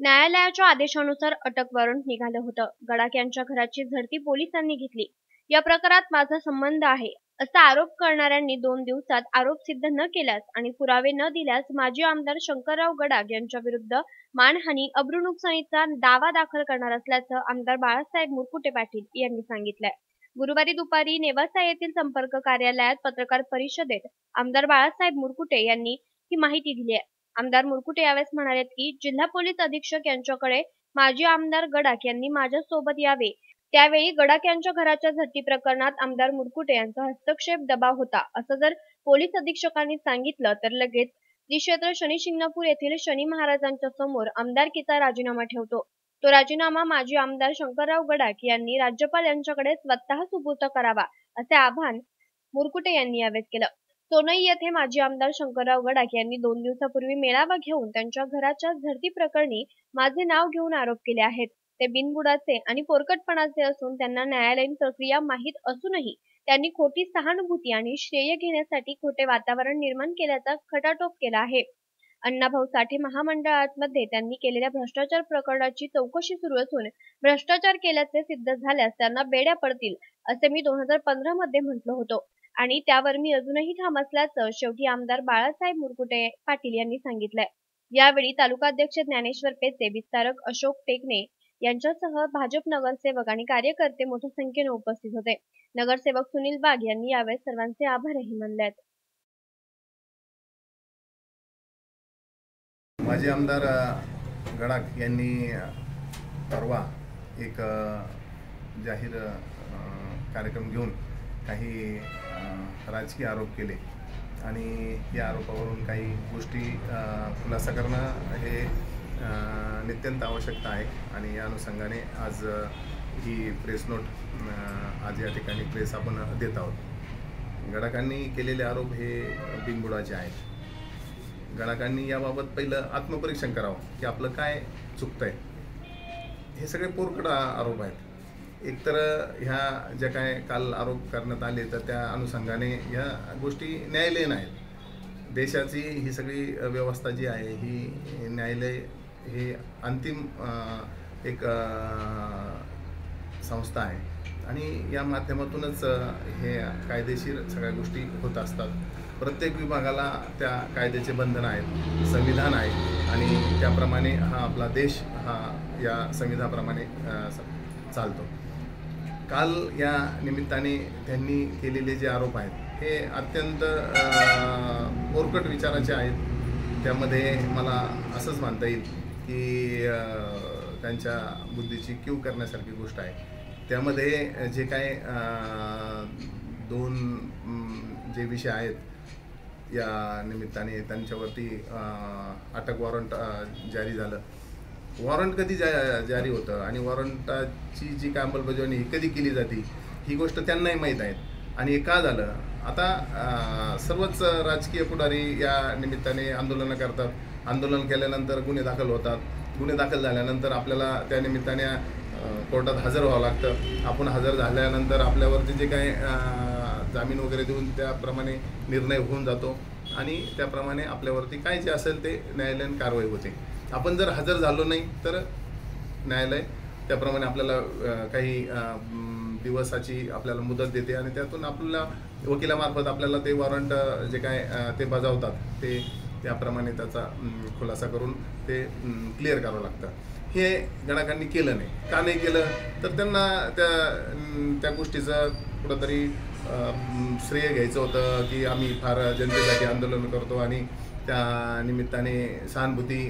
न्यायालयाच्या आदेशानुसार अटक वॉरंट निघालं होतं. गडाख यांच्या घराची झडती पोलिसांनी घेतली. या प्रकारात माझा संबंध आहे असा आरोप करणाऱ्यांनी दोन दिवसात आरोप सिद्ध न केल्यास आणि पुरावे न दिल्यास माजी आमदार शंकरराव गडाख यांच्या विरुद्ध मानहानी अब्रू नुकसानीचा दावा दाखल करणार असल्याचं आमदार बाळासाहेब मुरकुटे पाटील यांनी सांगितलंय. गुरुवारी दुपारी नेवासा येथील संपर्क कार्यालयात पत्रकार परिषदेत आमदार बाळासाहेब मुरकुटे यांनी ही माहिती दिली आहे. आमदार मुरकुटे यावेळेस म्हणाले की जिल्हा पोलीस अधीक्षक यांच्याकडे माजी आमदार गडाख यांनी माझ्या सोबत यावे. त्यावेळी गडाख यांच्या घराच्या झडती प्रकरणात आमदार मुरकुटे यांचा हस्तक्षेप दबाव होता. असं जर पोलीस अधीक्षकांनी सांगितलं तर लगेच श्री क्षेत्र शनी शिंगणापूर येथील शनी महाराजांच्या समोर आमदारकीचा राजीनामा ठेवतो. तो राजीनामा माजी आमदार शंकरराव गडाख यांनी राज्यपाल यांच्याकडे स्वतः सुपूर्त करावा असे आवाहन मुरकुटे यांनी यावेळेस केलं. सोनई येथे माजी आमदार शंकरराव गडाख यांनी दोन दिवसापूर्वी मेळावा घेऊन त्यांच्या घराच्या झडती प्रकरणी माझे नाव घेऊन आरोप केले आहेत. ते बिनबुडाचे आणि पोरकटपणाचे असून त्यांना न्यायालयीन प्रक्रिया माहीत असूनही त्यांनी खोटी सहानुभूती आणि श्रेय घेण्यासाठी खोटे वातावरण निर्माण केल्याचा खटाटोप केला आहे. अण्णाभाऊ साठे महामंडळामध्ये त्यांनी केलेल्या भ्रष्टाचार प्रकरणाची चौकशी सुरू असून भ्रष्टाचार केल्याचे सिद्ध झाल्यास त्यांना बेड्या पडतील असे मी दोन हजार पंधरा मध्ये म्हटलं होतो. आणि त्यावर मी अजूनही ठाम असल्याचं शेवटी आमदार बाळासाहेब मुरकुटे पाटील यांनी सांगितलंय. यावेळी तालुकाध्यक्ष ज्ञानेश्वर पेचे विस्तारक अशोक टेकने यांच्यासह भाजप नगरसेवक आणि कार्यकर्ते मोठ्या संख्येने उपस्थित होते. नगरसेवक सुनील बाग यांनी यावेळी सर्वांचे आभारही मानले आहेत माजी आमदार गडाख यांनी परवा एक जाहीर कार्यक्रम घेऊन काही राजकीय आरोप केले. आणि या आरोपावरून काही गोष्टी खुलासा करणं हे नित्यंत आवश्यकता आहे. आणि या अनुषंगाने आज ही प्रेस नोट आज या ठिकाणी प्रेस आपण देत आहोत. गडाकांनी केलेले आरोप हे बिनबुडाचे आहेत. गडाकांनी याबाबत पहिलं आत्मपरीक्षण करावं की आपलं काय चुकतं आहे हे सगळे पोरकडा आरोप आहेत. एकतर ह्या ज्या काय काल आरोप करण्यात आले तर त्या अनुषंगाने ह्या गोष्टी न्यायालयीन आहेत. देशाची ही सगळी व्यवस्था जी आहे ही न्यायालय हे अंतिम एक संस्था आहे. आणि या माध्यमातूनच हे कायदेशीर सगळ्या गोष्टी होत असतात. प्रत्येक विभागाला त्या कायद्याचे बंधन आहेत संविधान आहे आणि त्याप्रमाणे हा आपला देश हा या संविधानाप्रमाणे चालतो. काल या निमित्ताने त्यांनी केलेले जे आरोप आहेत हे अत्यंत ओरकट विचाराचे आहेत. त्यामध्ये मला असंच मानता येईल की त्यांच्या बुद्धीची क्यू करण्यासारखी गोष्ट आहे. त्यामध्ये जे काय दोन जे विषय आहेत या निमित्ताने त्यांच्यावरती अटक वॉरंट जारी झालं. वॉरंट कधी जा जारी होतं आणि वॉरंटाची जी काय अंमलबजावणी ही कधी केली जाते ही गोष्ट त्यांनाही माहीत आहेत आणि हे का झालं? आता सर्वच राजकीय पुढारी या निमित्ताने आंदोलनं करतात. आंदोलन केल्यानंतर गुन्हे दाखल होतात. गुन्हे दाखल झाल्यानंतर आपल्याला त्या निमित्ताने कोर्टात हजर व्हावं लागतं. आपण हजर झाल्यानंतर आपल्यावरती जे काही जामीन वगैरे देऊन त्याप्रमाणे निर्णय होऊन जातो. आणि त्याप्रमाणे आपल्यावरती काय जे असेल ते न्यायालयीन कारवाई होते. आपण जर हजर झालो नाही तर न्यायालय त्याप्रमाणे आपल्याला काही दिवसाची आपल्याला मुदत देते आणि त्यातून आपल्याला वकिलामार्फत आपल्याला ते वॉरंट जे काय ते बजावतात ते त्याप्रमाणे त्याचा खुलासा करून ते क्लिअर करावं लागतं. हे गणाकांनी केलं नाही. का नाही केलं? तर त्यांना त्या त्या गोष्टीचं कुठंतरी श्रेय घ्यायचं होतं की आम्ही फार जनतेसाठी आंदोलन करतो आणि त्या निमित्ताने सहानुभूती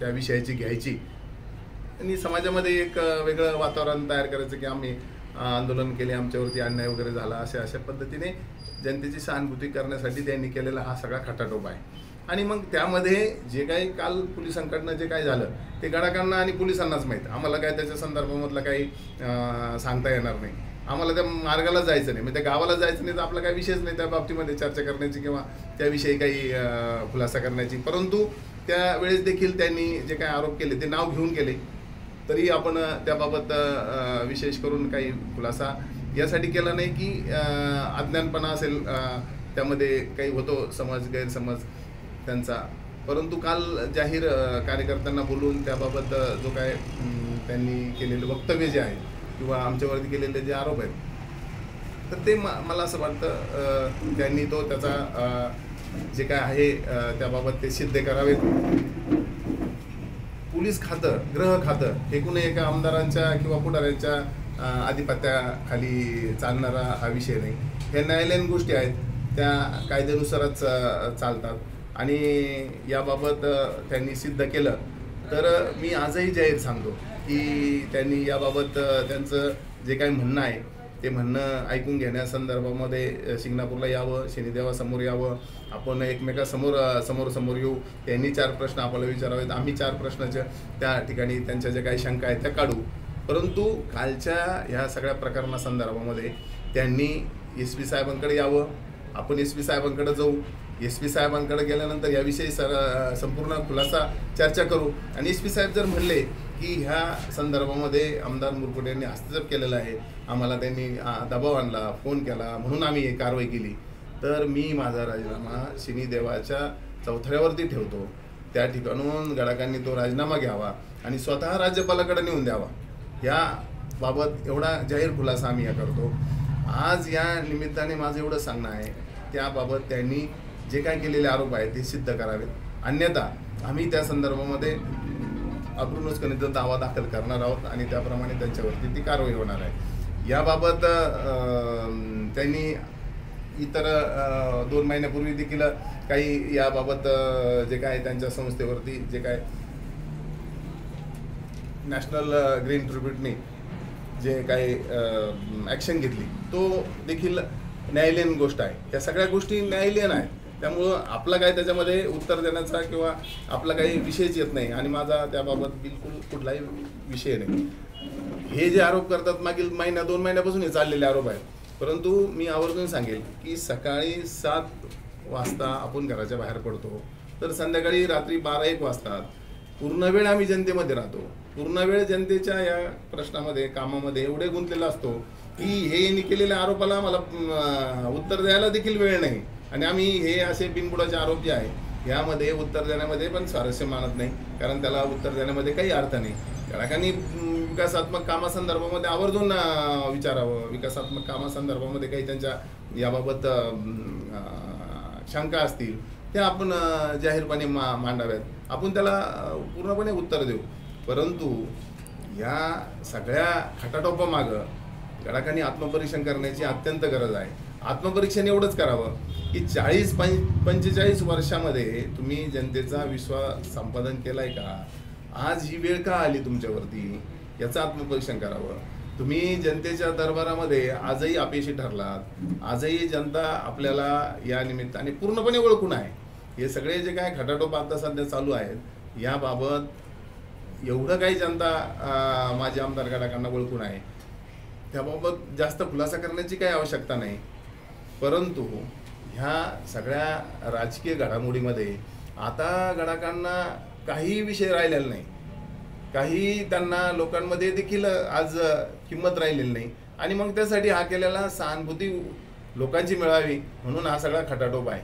त्या विषयाची घ्यायची. आणि समाजामध्ये एक वेगळं वातावरण तयार करायचं की आम्ही आंदोलन केले आमच्यावरती अन्याय वगैरे झाला अशा अशा पद्धतीने जनतेची सहानुभूती करण्यासाठी त्यांनी केलेला हा सगळा खटाटोप आहे. आणि मग त्यामध्ये जे काही काल पोलिसांकडनं जे काय झालं ते गडाकांना आणि पोलिसांनाच माहीत. आम्हाला काय त्याच्या संदर्भामधलं काही सांगता येणार नाही. आम्हाला त्या मार्गाला जायचं नाही. म्हणजे त्या गावाला जायचं नाही तर आपला काही विषयच नाही त्या बाबतीमध्ये चर्चा करण्याची किंवा त्याविषयी काही खुलासा करण्याची. परंतु त्यावेळेस देखील त्यांनी जे काही आरोप केले ते नाव घेऊन केले तरी आपण त्याबाबत विशेष करून काही खुलासा यासाठी केला नाही की अज्ञानपणा असेल त्यामध्ये काही होतो समज गैरसमज त्यांचा. परंतु काल जाहीर कार्यकर्त्यांना बोलून त्याबाबत जो काय त्यांनी केलेलं वक्तव्य जे आहे किंवा आमच्यावरती केलेले जे आरोप आहेत. तर ते मला असं वाटतं त्यांनी तो त्याचा जे काय आहे त्याबाबत ते सिद्ध करावेत पोलीस खातं ग्रह खातं हे एका आमदारांच्या किंवा पुढाऱ्यांच्या आधिपत्याखाली चालणारा हा विषय नाही. ह्या न्यायालयीन गोष्टी आहेत. त्या कायद्यानुसारच चालतात. आणि याबाबत त्यांनी सिद्ध केलं. तर मी आजही जाहीर सांगतो की त्यांनी याबाबत त्यांचं जे काही म्हणणं आहे ते म्हणणं ऐकून घेण्यासंदर्भामध्ये शिंगणापूरला यावं शनिदेवासमोर यावं. आपण एकमेकासमोर समोर समोर येऊ. त्यांनी चार प्रश्न आपल्याला विचारावेत. आम्ही चार प्रश्नाच्या त्या ठिकाणी त्यांच्या ज्या काही शंका आहेत त्या काढू. परंतु कालच्या ह्या सगळ्या प्रकरणासंदर्भामध्ये त्यांनी एस पी साहेबांकडे यावं आपण एस पी साहेबांकडे जाऊ. एस पी साहेबांकडे गेल्यानंतर याविषयी सर संपूर्ण खुलासा चर्चा करू. आणि एस पी साहेब जर म्हणले की ह्या संदर्भामध्ये आमदार मुरकुटे यांनी हस्तक्षेप केलेला आहे. आम्हाला त्यांनी दबाव आणला फोन केला म्हणून आम्ही हे कारवाई केली. तर मी माझा राजीनामा शनिदेवाच्या चौथऱ्यावरती ठेवतो. त्या ठिकाणून गडाकांनी तो राजीनामा घ्यावा आणि स्वतः राज्यपालाकडे नेऊन द्यावा. या बाबत एवढा जाहीर खुलासा आम्ही या करतो. आज या निमित्ताने माझं एवढं सांगणं आहे त्याबाबत त्यांनी जे काय केलेले आरोप आहेत ते सिद्ध करावेत. अन्यथा आम्ही त्या संदर्भामध्ये अब्रुनुस्कनीचा दावा दाखल करणार आहोत आणि त्याप्रमाणे त्यांच्यावरती ती कारवाई होणार आहे. याबाबत त्यांनी इतर दोन महिन्यापूर्वी देखील काही याबाबत जे काय त्यांच्या संस्थेवरती जे काय नॅशनल ग्रीन ट्रिब्युटने जे काही ॲक्शन घेतली तो देखील न्यायालयीन गोष्ट आहे. या सगळ्या गोष्टी न्यायालयीन आहेत. त्यामुळं आपला काय त्याच्यामध्ये उत्तर देण्याचा किंवा आपला काही विषयच येत नाही. आणि माझा त्याबाबत बिलकुल कुठलाही विषय नाही. हे जे आरोप करतात मागील महिन्या दोन महिन्यापासून हे चाललेले आरोप आहेत. परंतु मी आवर्जून सांगेल की सकाळी सात वाजता आपण घराच्या बाहेर पडतो. तर संध्याकाळी रात्री बारा एक वाजतात. पूर्ण वेळ आम्ही जनतेमध्ये राहतो. पूर्ण वेळ जनतेच्या या प्रश्नामध्ये कामामध्ये एवढे गुंतलेला असतो की हे यांनी केलेल्या आरोपाला मला उत्तर द्यायला देखील वेळ नाही. आणि आम्ही हे असे बिनबुडाचे आरोप जे आहे. यामध्ये उत्तर देण्यामध्ये पण स्वारस्य मानत नाही. कारण त्याला उत्तर देण्यामध्ये काही अर्थ नाही. ग्राहकांनी विकासात्मक कामासंदर्भामध्ये आवर्जून विचारावं. विकासात्मक कामासंदर्भामध्ये काही त्यांच्या याबाबत शंका असतील त्या आपण जाहीरपणे मा मांडाव्यात आपण त्याला पूर्णपणे उत्तर देऊ. परंतु या सगळ्या खटाटोपामागं गडाखांनी आत्मपरीक्षण करण्याची अत्यंत गरज आहे. आत्मपरीक्षण एवढंच करावं की चाळीस पं पंचेचाळीस वर्षामध्ये तुम्ही जनतेचा विश्वास संपादन केलाय का? आज ही वेळ का आली तुमच्यावरती? याचं आत्मपरीक्षण करावं. तुम्ही जनतेच्या दरबारामध्ये आजही अपयशी ठरलात. आजही जनता आपल्याला या निमित्ताने पूर्णपणे ओळखून आहे. हे सगळे जे काय खटाटोप आता सध्या चालू आहेत याबाबत एवढं काही जनता माझे आमदार गडाकांना ओळखून आहे. त्याबाबत जास्त खुलासा करण्याची काही आवश्यकता नाही. परंतु ह्या सगळ्या राजकीय घडामोडीमध्ये आता गडाकांना काही विषय राहिलेला नाही. काही त्यांना लोकांमध्ये देखील आज किंमत राहिलेली नाही. आणि मग त्यासाठी हा केलेला सहानुभूती लोकांची मिळावी म्हणून हा सगळा खटाटोप आहे.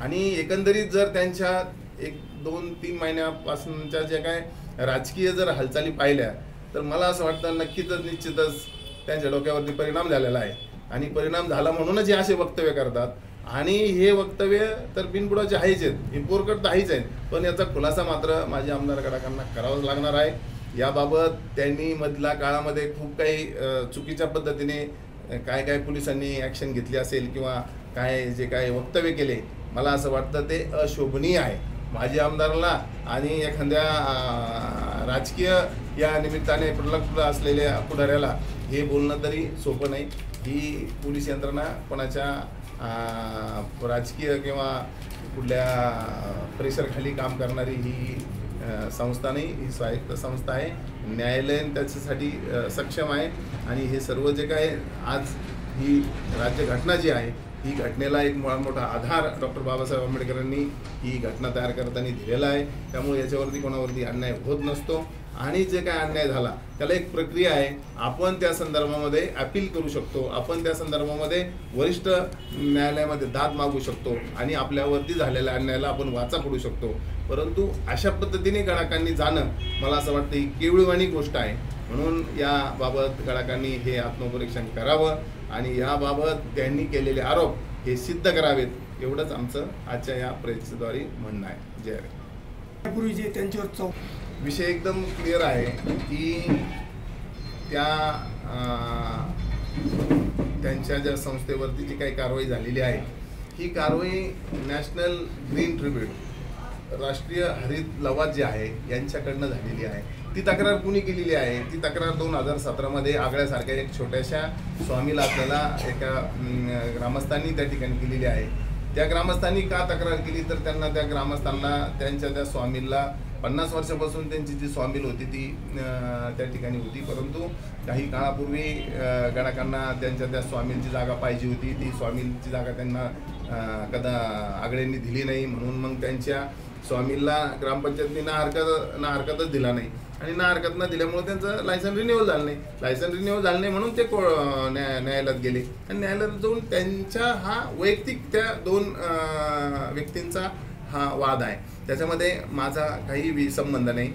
आणि एकंदरीत जर त्यांच्या एक दोन तीन महिन्यापासूनच्या ज्या काय राजकीय जर हालचाली पाहिल्या तर मला असं वाटतं नक्कीच निश्चितच त्यांच्या डोक्यावरती परिणाम झालेला आहे. आणि परिणाम झाला म्हणूनच हे असे वक्तव्य करतात. आणि हे वक्तव्य तर बिनबुडाचे आहेच आहेत. हे तर आहेच आहेत. पण याचा खुलासा मात्र माझ्या आमदार गडाकांना करावाच लागणार आहे. याबाबत त्यांनी मधल्या काळामध्ये खूप काही चुकीच्या पद्धतीने काय काय पोलिसांनी ॲक्शन घेतली असेल किंवा काय जे काय वक्तव्य केले मला असं वाटतं ते अशोभनीय आहे. माजी आमदाराला आणि एखाद्या राजकीय या निमित्ताने प्रलग्न असलेल्या पुढाऱ्याला हे बोलणं तरी सोपं नाही. ही पोलीस यंत्रणा कोणाच्या राजकीय किंवा कुठल्या प्रेशरखाली काम करणारी ही संस्था नाही. ही स्वायत्त संस्था आहे. न्यायालयीन त्याच्यासाठी सक्षम आहे. आणि हे सर्व जे काय आज ही राज्यघटना जी आहे ही घटनेला एक मोठा मोठा आधार डॉक्टर बाबासाहेब आंबेडकरांनी ही घटना तयार करताना दिलेला आहे. त्यामुळे याच्यावरती कोणावरती अन्याय होत नसतो. आणि जे काय अन्याय झाला त्याला एक प्रक्रिया आहे. आपण त्या संदर्भामध्ये अपील करू शकतो. आपण त्या संदर्भामध्ये वरिष्ठ न्यायालयामध्ये दाद मागू शकतो. आणि आपल्यावरती झालेल्या अन्यायाला आपण वाचा फोडू शकतो. परंतु अशा पद्धतीने गडाकांनी जाणं मला असं वाटतं ही केवळवाणी गोष्ट आहे. म्हणून याबाबत गडाकांनी हे आत्मपरीक्षण करावं. आणि याबाबत त्यांनी केलेले आरोप हे सिद्ध करावेत एवढंच आमचं आजच्या या प्रेसद्वारे म्हणणं आहे जय. त्यापूर्वी जे त्यांच्यावर चौ विषय एकदम क्लिअर आहे की त्या त्यांच्या ज्या संस्थेवरती जी काही कारवाई झालेली आहे ही कारवाई नॅशनल ग्रीन ट्रिब्यूट राष्ट्रीय हरित लवाद जे आहे यांच्याकडनं झालेली आहे ती तक्रार कुणी केलेली आहे? ती तक्रार दोन हजार सतरामध्ये आगळ्यासारख्या एक छोट्याशा स्वामीला आपल्याला एका ग्रामस्थांनी त्या ठिकाणी केलेली आहे. त्या ग्रामस्थांनी का तक्रार केली? तर त्यांना त्या ग्रामस्थांना त्यांच्या त्या स्वामीला पन्नास वर्षापासून त्यांची जी स्वामील होती ती त्या ठिकाणी होती. परंतु काही काळापूर्वी गणकांना त्यांच्या त्या स्वामींची जागा पाहिजे होती. ती स्वामींची जागा त्यांना कदा आगळ्यांनी दिली नाही. म्हणून मग त्यांच्या स्वामींना ग्रामपंचायतींना हरकत ना हरकतच दिला नाही. आणि ना हरकत न दिल्यामुळे त्यांचं लायसन रिन्यूअल झालं नाही. लायसन रिन्यूअल झालं नाही म्हणून ते को न्याय न्यायालयात गेले. आणि न्यायालयात जाऊन त्यांच्या हा वैयक्तिक त्या दोन व्यक्तींचा हा वाद आहे. त्याच्यामध्ये माझा काही वि- संबंध नाही.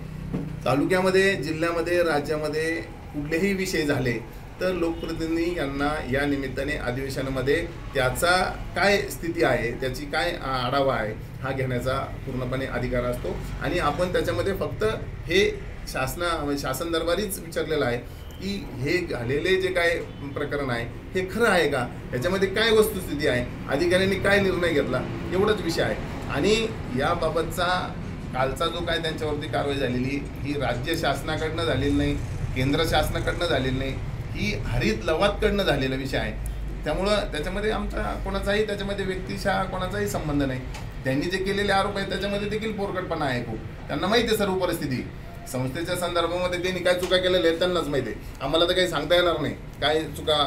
तालुक्यामध्ये जिल्ह्यामध्ये राज्यामध्ये कुठलेही विषय झाले तर लोकप्रतिनिधी यांना या निमित्ताने अधिवेशनामध्ये त्याचा काय स्थिती आहे त्याची काय आढावा आहे हा घेण्याचा पूर्णपणे अधिकार असतो. आणि आपण त्याच्यामध्ये फक्त हे शासना म्हणजे शासन दरबारीच विचारलेलं आहे की हे झालेले जे काय प्रकरण आहे हे खरं आहे का? याच्यामध्ये काय वस्तुस्थिती आहे? अधिकाऱ्यांनी काय निर्णय घेतला? एवढाच विषय आहे. आणि याबाबतचा कालचा जो काय त्यांच्यावरती कारवाई झालेली ही राज्य शासनाकडनं झालेली नाही केंद्र शासनाकडनं झालेली नाही ही हरित लवादकडनं झालेला विषय आहे. त्यामुळं त्याच्यामध्ये आमचा कोणाचाही त्याच्यामध्ये व्यक्तिशा कोणाचाही संबंध नाही. त्यांनी जे केलेले आरोप आहेत त्याच्यामध्ये देखील पोरकटपणा आहे खूप. त्यांना माहिती आहे सर्व परिस्थिती. संस्थेच्या संदर्भामध्ये त्यांनी काय चुका केलेल्या आहेत त्यांनाच माहिती आहे. आम्हाला तर काही सांगता येणार नाही. काय चुका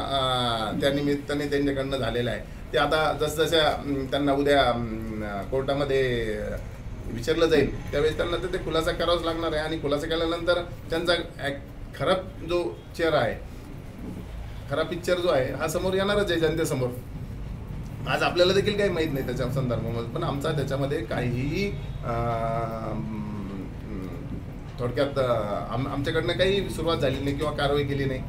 त्या निमित्ताने त्यांच्याकडनं झालेल्या आहे ते आता जसजशा त्यांना उद्या कोर्टामध्ये विचारलं जाईल त्यावेळेस त्यांना तर ते खुलासा करावाच लागणार आहे. आणि खुलासा केल्यानंतर त्यांचा खराब जो चेहरा आहे खरा पिक्चर जो आहे हा समोर येणारच आहे जनतेसमोर. आज आपल्याला देखील काही माहीत नाही त्याच्या संदर्भामध्ये पण आमचा त्याच्यामध्ये काहीही थोडक्यात आम आमच्याकडनं काही सुरुवात झाली नाही किंवा कारवाई केली नाही.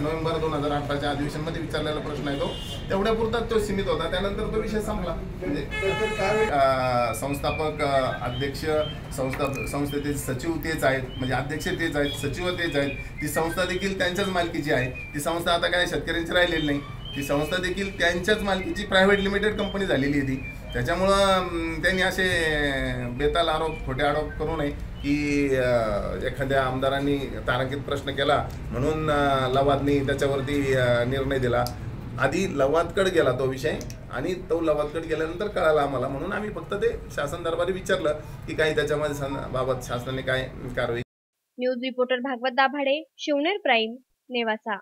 नोव्हेंबर दोन हजार अठराच्या अधिवेशनमध्ये विचारलेला प्रश्न आहे तो. तेवढ्या पुरता तो सीमित होता. त्यानंतर तो विषय संपला. म्हणजे संस्थापक अध्यक्ष संस्था संस्थेचे सचिव तेच आहेत. म्हणजे अध्यक्ष तेच आहेत सचिव तेच आहेत. ती संस्था देखील त्यांच्याच मालकीची आहे. ती संस्था आता काय शेतकऱ्यांची राहिलेली नाही. ती संस्था देखील त्यांच्याच मालकीची प्रायव्हेट लिमिटेड कंपनी झालेली आहे ती. त्याच्यामुळं त्यांनी असे बेताल आरोप खोटे आरोप करू नये की एखाद्या आमदारांनी तारांकित प्रश्न केला म्हणून लवादनी त्याच्यावरती निर्णय दिला. आधी लवादकड गेला तो विषय आणि तो लवादकड गेल्यानंतर कळाला आम्हाला म्हणून आम्ही फक्त ते शासन दरबारी विचारलं की काही त्याच्यामध्ये बाबत शासनाने काय कारवाई news reporter Bhagwat Dabhade Shivner prime Nevasa.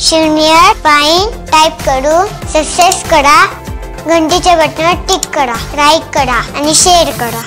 शून्य पाईन टाईप करून सक्सेस करा घंटीच्या बटनावर टिक करा लाईक करा आणि शेअर करा.